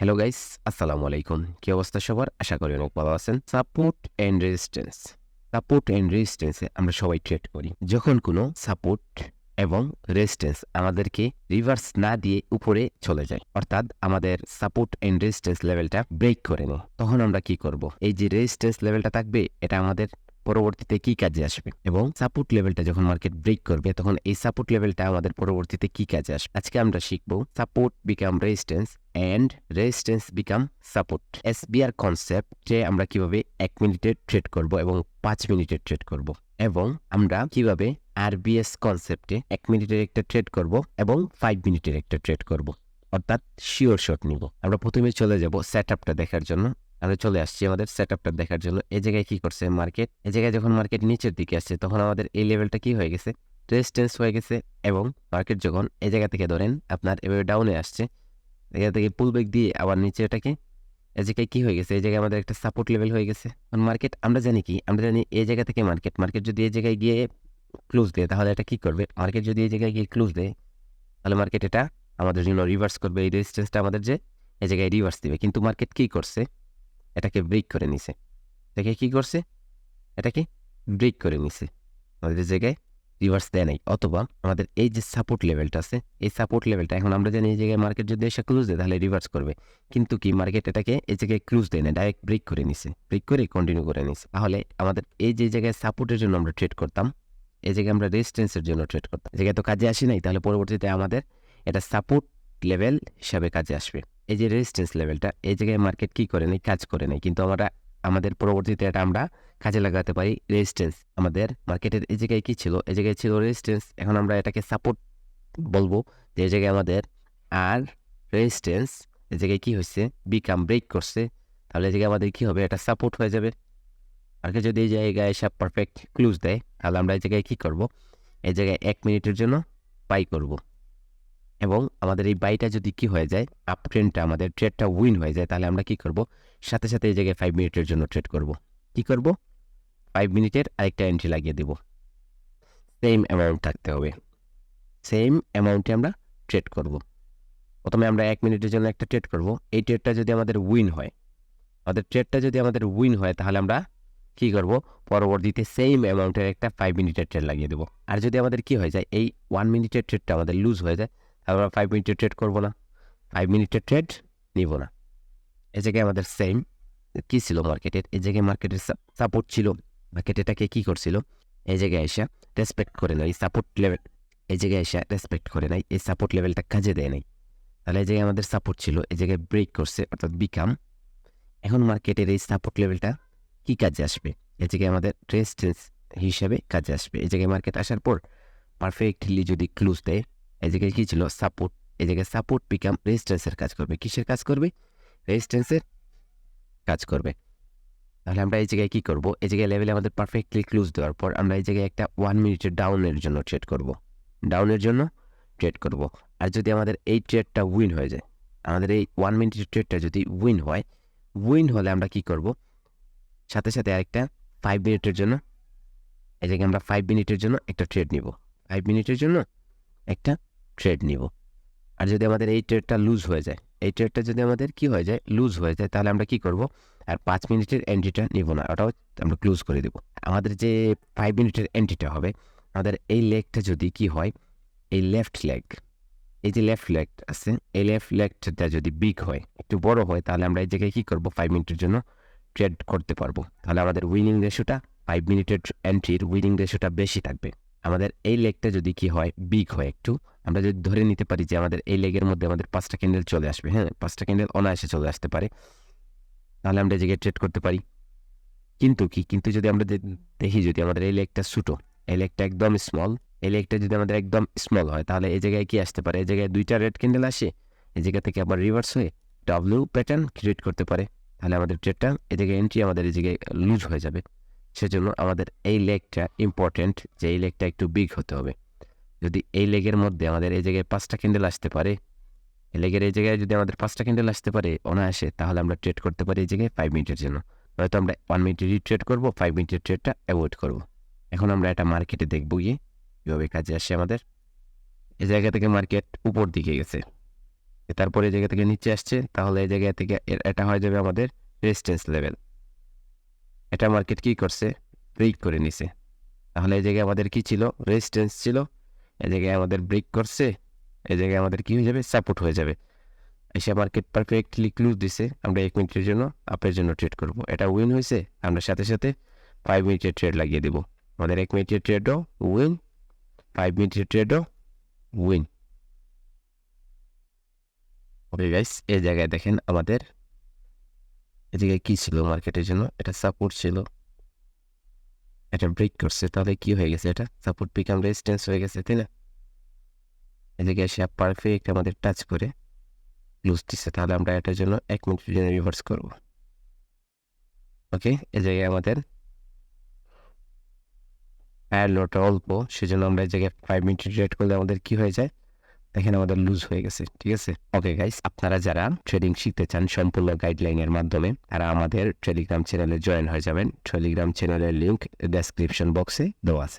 Hello guys আসসালামু আলাইকুম কি অবস্থা সবার? আশা করি অনেক ভালো আছেন। Support and resistance support and রেজিস্ট্যান্সে আমরা সবাই ট্রেড করি। যখন কোনো সাপোর্ট এবং রেজিস্ট্যান্স আমাদেরকে রিভার্স না দিয়ে উপরে চলে যায়, অর্থাৎ আমাদের সাপোর্ট অ্যান্ড রেজিস্ট্যান্স লেভেলটা ব্রেক করে নেয়, তখন আমরা কি করব? এই যে রেজিস্ট্যান্স লেভেলটা থাকবে, এটা আমাদের পরবর্তীতে কি কাজে আসবে? এবং সাপোর্ট লেভেলটা যখন মার্কেট ব্রেক করবে, তখন এই সাপোর্ট লেভেলটা আমাদের পরবর্তীতে কি কাজে আসবে? আজকে আমরা শিখব support become resistance and resistance become support SBR concept যে আমরা কীভাবে এক মিনিটের ট্রেড করব এবং পাঁচ মিনিটের ট্রেড করব এবং আমরা কীভাবে আর আরবিএস কনসেপ্টে এক মিনিটের একটা ট্রেড করব এবং ফাইভ মিনিটের একটা ট্রেড করব। অর্থাৎ শিওর শট নিব। আমরা প্রথমে চলে যাব সেট আপটা দেখার জন্য। আমরা চলে আসছি আমাদের সেট আপটা দেখার জন্য। এই জায়গায় কি করছে মার্কেট এই জায়গায় যখন মার্কেট নিচের দিকে আসছে, তখন আমাদের এই লেভেলটা কি হয়ে গেছে? রেজিস্ট্যান্স হয়ে গেছে এবং মার্কেট যখন এই জায়গা থেকে ধরেন আপনার এভাবে ডাউনে আসছে এখান থেকে পুল ব্রেক দিয়ে আবার নিচে এটাকে এই জায়গায় কি হয়ে গেছে? এই জায়গায় আমাদের একটা সাপোর্ট লেভেল হয়ে গেছে। মার্কেট আমরা জানি কি? আমরা জানি এই জায়গা থেকে মার্কেট মার্কেট যদি এই জায়গায় গিয়ে ক্লোজ দেয়, তাহলে এটা কি করবে? মার্কেট যদি এই জায়গায় গিয়ে ক্লোজ দেয়, তাহলে মার্কেট এটা আমাদের জন্য রিভার্স করবে। এই রেজিস্ট্যান্সটা আমাদের যে, এই জায়গায় রিভার্স দিবে। কিন্তু মার্কেট কি করছে? এটাকে ব্রেক করে নিছে। দেখে কি করছে? এটাকে ব্রেক করে নিছে। আমাদের জায়গায় রিভার্স দেয় নাই। অথবা আমাদের এই যে সাপোর্ট লেভেলটা আছে, এই সাপোর্ট লেভেলটা এখন আমরা জানি এই জায়গায় মার্কেট যদি এসে ক্লোজ দেয়, তাহলে রিভার্স করবে। কিন্তু কি মার্কেট এটাকে এই জায়গায় ক্লোজ দেয় না ডাইরেক্ট ব্রেক করে নিছে। ব্রেক করে কন্টিনিউ করে নিছে। তাহলে আমাদের এই যে জায়গায় সাপোর্টের জন্য আমরা ট্রেড করতাম, এই জায়গায় আমরা রেজিস্ট্যান্সের জন্য ট্রেড করতাম। জায়গায় তো কাজে আসি নাই, তাহলে পরবর্তীতে আমাদের এটা সাপোর্ট লেভেল হিসাবে কাজে আসবে। এই যে রেজিস্ট্যান্স লেভেলটা এই জায়গায় মার্কেট কী করে নেই, কাজ করে নেই, কিন্তু আমরা, আমাদের পরবর্তীতে এটা আমরা কাজে লাগাতে পারি রেজিস্ট্যান্স আমাদের মার্কেটের এই জায়গায় কি ছিল? এই জায়গায় ছিল রেজিস্ট্যান্স এখন আমরা এটাকে সাপোর্ট বলব যে এই জায়গায় আমাদের আর রেজিস্ট্যান্স এই জায়গায় কি হয়েছে বিকাম ব্রেক করছে, তাহলে এই জায়গায় আমাদের কি হবে? এটা সাপোর্ট হয়ে যাবে। মার্কেট যদি এই জায়গায় সব পারফেক্ট ক্লুজ দেয়, তাহলে আমরা এই জায়গায় কী করব? এই জায়গায় এক মিনিটের জন্য বাই করব। এবং আমাদের এই বাইটা যদি কি হয়ে যায় আপ ট্রেনটা আমাদের ট্রেডটা উইন হয়ে যায়, তাহলে আমরা কি করব? সাথে সাথে এই জায়গায় ফাইভ মিনিটের জন্য ট্রেড করব। কি করব? ফাইভ মিনিটের আরেকটা এন্ট্রি লাগিয়ে দেব। সেম অ্যামাউন্ট থাকতে হবে। সেম অ্যামাউন্টে আমরা ট্রেড করব। প্রথমে আমরা এক মিনিটের জন্য একটা ট্রেড করব। এই ট্রেডটা যদি আমাদের উইন হয়, আমাদের ট্রেডটা যদি আমাদের উইন হয়, তাহলে আমরা কী করব? পরবর্তীতে সেম অ্যামাউন্টের একটা ফাইভ মিনিটের ট্রেড লাগিয়ে দেবো। আর যদি আমাদের কি হয়ে যায়, এই ওয়ান মিনিটের ট্রেডটা আমাদের লুজ হয়ে যায় আমরা ফাইভ মিনিটের ট্রেড করব না। ফাইভ মিনিটের ট্রেড নিব না। এই জায়গায় আমাদের সেম কী ছিল মার্কেটের এই জায়গায় মার্কেটের সাপোর্ট ছিল। মার্কেট এটাকে কী করছিল? এই জায়গায় এসে রেসপেক্ট করে নাই সাপোর্ট লেভেল এই জায়গায় এসে রেসপেক্ট করে নাই এই সাপোর্ট লেভেলটা কাজে দেয় নাই। তাহলে এই জায়গায় আমাদের সাপোর্ট ছিল, এই জায়গায় ব্রেক করছে, অর্থাৎ বিকাম এখন মার্কেটের এই সাপোর্ট লেভেলটা কি কাজে আসবে? এই জায়গায় আমাদের রেজিস্ট্যান্স হিসাবে কাজে আসবে। এই জায়গায় মার্কেট আসার পর পারফেক্টলি যদি ক্লোজ দেয় এই জায়গায় কী ছিল? সাপোর্ট এই জায়গায় সাপোর্ট বিকাম রেজিস্ট্যান্সের কাজ করবে। কিসের কাজ করবে? রেজিস্ট্যান্সের কাজ করবে। তাহলে আমরা এই জায়গায় কী করব? এই জায়গায় লেভেলে আমাদের পারফেক্টলি ক্লোজ দেওয়ার পর আমরা এই জায়গায় একটা ওয়ান মিনিটের ডাউনের জন্য ট্রেড করব। ডাউনের জন্য ট্রেড করব। আর যদি আমাদের এই ট্রেডটা উইন হয়ে যায়, আমাদের এই ওয়ান মিনিটের ট্রেডটা যদি উইন হয় উইন হলে আমরা কি করব? সাথে সাথে আরেকটা ফাইভ মিনিটের জন্য, এই জায়গায় আমরা ফাইভ মিনিটের জন্য একটা ট্রেড নিব। ফাইভ মিনিটের জন্য একটা ট্রেড নিব। আর যদি আমাদের এই ট্রেডটা লুজ হয়ে যায়, এই ট্রেডটা যদি আমাদের কি হয়ে যায় লুজ হয়ে যায়, তাহলে আমরা কি করব? আর পাঁচ মিনিটের এন্ট্রিটা নিব না, ওটাও আমরা ক্লোজ করে দেব। আমাদের যে ফাইভ মিনিটের এন্ট্রিটা হবে, আমাদের এই লেগটা যদি কি হয়, এই লেফট লেগ এই যে লেফট লেগ আছে, এই লেফট লেগটা যদি বিগ হয়, একটু বড় হয়, তাহলে আমরা এই জায়গায় কী করব? ফাইভ মিনিটের জন্য ট্রেড করতে পারব। তাহলে আমাদের উইনিং রেশোটা ফাইভ মিনিটের এন্ট্রির উইনিং রেশোটা বেশি থাকবে। আমাদের এই লেগটা যদি কি হয় বিগ হয় একটু, আমরা যদি ধরে নিতে পারি যে আমাদের এই লেগের মধ্যে আমাদের পাঁচটা ক্যান্ডেল চলে আসবে হ্যাঁ পাঁচটা ক্যান্ডেল অনায়াসে চলে আসতে পারে, তাহলে আমরা জায়গায় ট্রেড করতে পারি। কিন্তু কি? কিন্তু যদি আমরা দেখি যদি আমাদের এই লেগটা ছোটো, এই লেগটা একদম স্মল এই লেগটা যদি আমাদের একদম স্মল হয়, তাহলে এই জায়গায় কি আসতে পারে? এই জায়গায় দুইটা রেড ক্যান্ডেল আসে, এই জায়গা থেকে আবার রিভার্স হয়ে ডাব্লিউ প্যাটার্ন ক্রিয়েট করতে পারে, তাহলে আমাদের ট্রেডটা এই জায়গায় এন্ট্রি আমাদের এই জায়গায় লুজ হয়ে যাবে। সেজন্য আমাদের এই লেগটা ইম্পর্টেন্ট যে এই লেগটা একটু বিগ হতে হবে। যদি এই লেগের মধ্যে আমাদের এই জায়গায় পাঁচটা ক্যান্ডেল আসতে পারে, এই লেগের এই জায়গায় যদি আমাদের পাঁচটা ক্যান্ডেল আসতে পারে অনায়াসে, তাহলে আমরা ট্রেড করতে পারি এই জায়গায় ফাইভ মিনিটের জন্য। হয়তো আমরা ওয়ান মিনিটের ট্রেড করব ফাইভ মিনিটের ট্রেডটা অ্যাভয়েড করব। এখন আমরা এটা মার্কেটে দেখব গিয়ে, কীভাবে কাজে আসে আমাদের। এই জায়গা থেকে মার্কেট উপর দিকে গেছে। তারপরে এই জায়গা থেকে নিচে আসছে, তাহলে এই জায়গা থেকে এটা হয়ে যাবে আমাদের রেজিস্ট্যান্স লেভেল এটা মার্কেট কি করছে? ব্রেক করে নিছে। তাহলে এই জায়গায় আমাদের কি ছিল? রেজিস্ট্যান্স ছিল। এই জায়গায় আমাদের ব্রেক করছে। এই জায়গায় আমাদের কি হয়ে যাবে? সাপোর্ট হয়ে যাবে। এসে মার্কেট পারফেক্টলি ক্লুজ দিছে। আমরা এক মিনিটের জন্য আপের জন্য ট্রেড করব। এটা উইন হয়েছে। আমরা সাথে সাথে ফাইভ মিনিটের ট্রেড লাগিয়ে দেব। আমাদের এক মিনিটের ট্রেডও উইন ফাইভ মিনিটের ট্রেডও উইন ওকে গাইস এই জায়গায় দেখেন আমাদের জায়গায় কি ছিল মার্কেটের জন্য? এটা সাপোর্ট ছিল। এটা ব্রেক করছে। তাহলে কি হয়ে গেছে এটা? সাপোর্ট বিকাম রেজিস্ট্যান্স হয়ে গেছে, তাই না? এই জায়গায় সে পারফেক্ট আমাদের টাচ করে লুজ দিচ্ছে। তাহলে আমরা এটার জন্য এক মিনিটের জন্য রিভার্স করব। ওকে এ জায়গায় আমাদের ফায়ার লোটা অল্প, সেজন্য আমরা এই জায়গায় ফাইভ মিনিট রেট করলে আমাদের কি হয়ে যায়? দেখেন আমাদের লুজ হয়ে গেছে, ঠিক আছে? ওকে গাইস আপনারা যারা ট্রেডিং শিখতে চান সম্পূর্ণ গাইডলাইন এর মাধ্যমে, তারা আমাদের টেলিগ্রাম চ্যানেলে জয়েন হয়ে যাবেন। টেলিগ্রাম চ্যানেলের লিঙ্ক ডেসক্রিপশন বক্সে দেওয়া আছে।